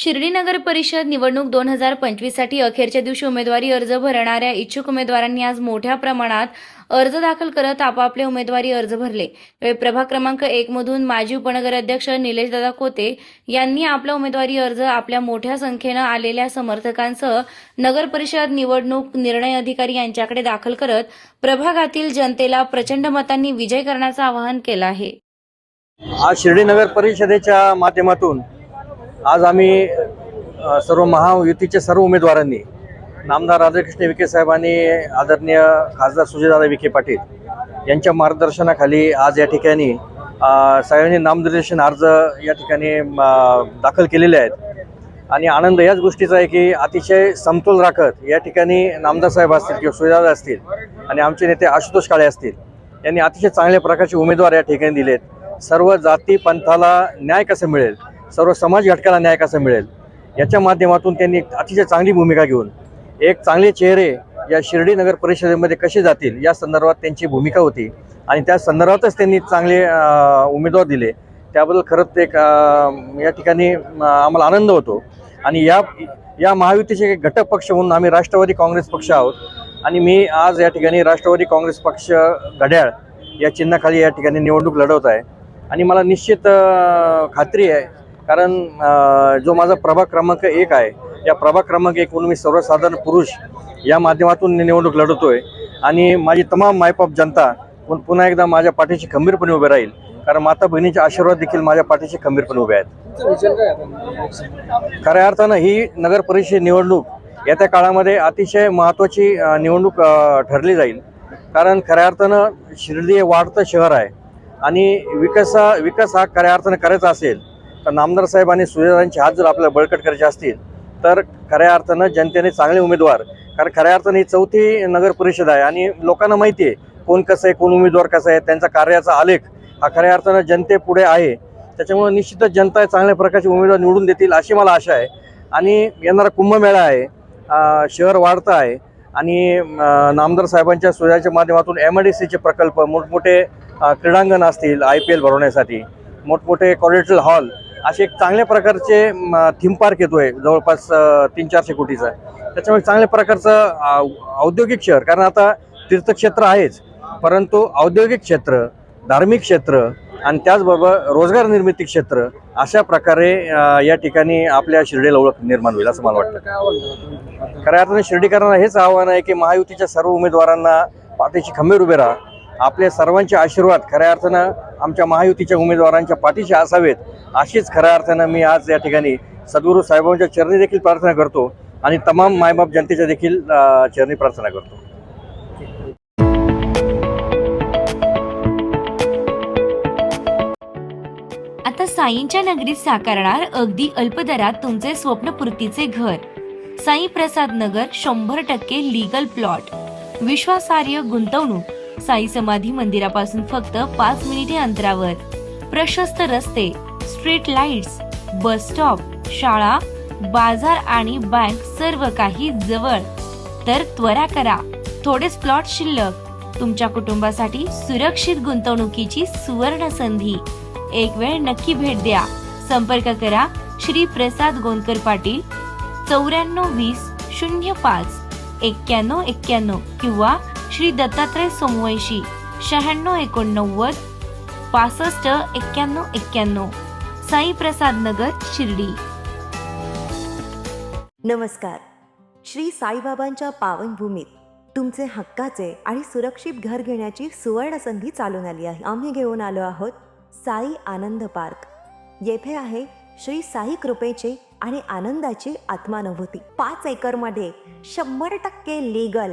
शिर्डी नगर परिषद निवडणूक दोन हजार पंचवीससाठी अखेरच्या दिवशी उमेदवारी अर्ज भरणाऱ्या इच्छुक उमेदवारांनी आज मोठ्या प्रमाणात अर्ज दाखल करत आपापले उमेदवारी अर्ज भरले. प्रभाग क्रमांक एक मधून माजी उपनगर अध्यक्ष निलेशदादा कोते यांनी आपला उमेदवारी अर्ज आपल्या मोठ्या संख्येनं आलेल्या समर्थकांसह नगर परिषद निवडणूक निर्णय अधिकारी यांच्याकडे दाखल करत प्रभागातील जनतेला प्रचंड मतांनी विजय करण्याचं आवाहन केलं आहे. आज शिर्डी नगर परिषदेच्या माध्यमातून आज आम्ही सर्व महायुतीच्या सर्व उमेदवारांनी नामदार राधाकृष्ण विखे साहेबांनी आदरणीय खासदार सुजयदादा विखे पाटील यांच्या मार्गदर्शनाखाली आज या ठिकाणी साहेबांनी सगळ्यांनी नामनिर्देशन अर्ज या ठिकाणी दाखल केलेले आहेत. आणि आनंद याच गोष्टीचा आहे की अतिशय समतोल राखत या ठिकाणी नामदार साहेब असतील किंवा सुजयदादा असतील आणि आमचे नेते आशुतोष काळे असतील यांनी अतिशय चांगल्या प्रकारचे उमेदवार या ठिकाणी दिलेत. सर्व जाती पंथाला न्याय कसं मिळेल? सर्व समाज घटकाला न्याय कसा मिळेल? याच्या माध्यमातून त्यांनी एक अतिशय चांगली भूमिका घेऊन एक चांगले चेहरे या शिर्डी नगर परिषदेमध्ये कसे जातील या संदर्भात त्यांची भूमिका होती. आणि त्या संदर्भातच त्यांनी चांगले उमेदवार दिले. त्याबद्दल खरंच एक या ठिकाणी आम्हाला आनंद होतो. आणि या या महायुतीचे एक घटक पक्ष म्हणून आम्ही राष्ट्रवादी काँग्रेस पक्ष आहोत. आणि मी आज या ठिकाणी राष्ट्रवादी काँग्रेस पक्ष घड्याळ या चिन्हाखाली या ठिकाणी निवडणूक लढवत आहे. आणि मला निश्चित खात्री आहे कारण जो माझा प्रभाग क्रमांक एक आहे या प्रभाग क्रमांक एक म्हणून मी सर्वसाधारण पुरुष या माध्यमातून निवडणूक लढवतोय आणि माझी तमाम मायबाप जनता पुन- पुन्हा एकदा माझ्या पाठीशी खंबीरपणे उभे राहील. कारण माता बहिणीचे आशीर्वाद देखील माझ्या पाठीशी खंबीरपणे उभे आहेत. खऱ्या अर्थानं ही नगर परिषद निवडणूक येत्या काळामध्ये अतिशय महत्त्वाची निवडणूक ठरली जाईल. कारण खऱ्या अर्थानं शिर्डी हे वाढतं शहर आहे. आणि विकासा विकास हा खऱ्या अर्थानं करायचा असेल तर नामदार साहेब आणि सुजयदांचे हात जर आपल्याला बळकट करायचे असतील तर खऱ्या अर्थानं जनतेने चांगले उमेदवार. कारण खऱ्या अर्थानं ही चौथी नगर परिषद आहे आणि लोकांना माहिती आहे कोण कसं आहे कोण उमेदवार कसं आहे त्यांचा कार्याचा आलेख हा खऱ्या अर्थानं जनतेपुढे आहे. त्याच्यामुळे निश्चितच जनता चांगल्या प्रकारचे उमेदवार निवडून देतील अशी मला आशा आहे. आणि येणारा कुंभमेळा आहे शहर वाढतं आहे आणि नामदार साहेबांच्या सोयाच्या माध्यमातून एम आय डी सीचे प्रकल्प मोठमोठे क्रीडांगण असतील आय पी एल भरवण्यासाठी मोठमोठे कॉलेजल हॉल असे एक चांगल्या प्रकारचे थीम पार्क येतोय जवळपास तीन चारशे कोटीचा. त्याच्यामुळे चांगल्या प्रकारचं औद्योगिक शहर कारण आता तीर्थक्षेत्र आहेच. परंतु औद्योगिक क्षेत्र धार्मिक क्षेत्र आणि त्याचबरोबर रोजगार निर्मिती क्षेत्र अशा प्रकारे या ठिकाणी आपल्या शिर्डीला ओळख निर्माण होईल असं मला वाटतं. खऱ्या अर्थाने शिर्डीकरांना हेच आव्हान आहे की महायुतीच्या सर्व उमेदवारांना पाठीशी खंबीर उभे राहा. आपले सर्वांचे आशीर्वाद खऱ्या अर्थानं आमच्या महायुतीच्या उमेदवारांच्या पाठीशी असावेत अशीच खऱ्या अर्थानं मी आज या ठिकाणी सद्गुरू साहेबांच्या चरणी देखील प्रार्थना करतो आणि तमाम मायबाप जनतेच्या देखील चरणी प्रार्थना करतो. आता साईंच्या नगरीत साकारणार अगदी अल्प दरात तुमचे स्वप्नपूर्तीचे घर. साई प्रसाद नगर शंभर टक्के लीगल प्लॉट विश्वासार्ह गुंतवणूक. साई समाधी मंदिरापासून फक्त पाच मिनिटे अंतरावर. प्रशस्त रस्ते स्ट्रीट लाईट्स बस स्टॉप शाळा बाजार आणि बँक सर्व काही जवळ. तर त्वरा करा. थोडेच प्लॉट शिल्लक. तुमच्या कुटुंबासाठी सुरक्षित गुंतवणुकीची सुवर्ण संधी. एक वेळ नक्की भेट द्या. संपर्क करा श्री प्रसाद गोंदकर पाटील चौऱ्याण्णव वीस शून्य पाच एक्क्याण्णव एक्क्याण्णव किंवा श्री दत्तात्रय सोमवंशी शहाण्णव एकोणनव्वद पासष्ट एक्क्याण्णव एक्क्याण्णव. साईप्रसाद नगर शिर्डी. नमस्कार. श्री साईबाबांच्या पावनभूमीत तुमचे हक्काचे आणि सुरक्षित घर घेण्याची सुवर्ण संधी चालून आली आहे. आम्ही घेऊन आलो आहोत साई आनंद पार्क. येथे आहे श्री साई कृपेचे आणि आनंदाची आत्मानुभूती. पाच एकरमध्ये शंभर टक्के लीगल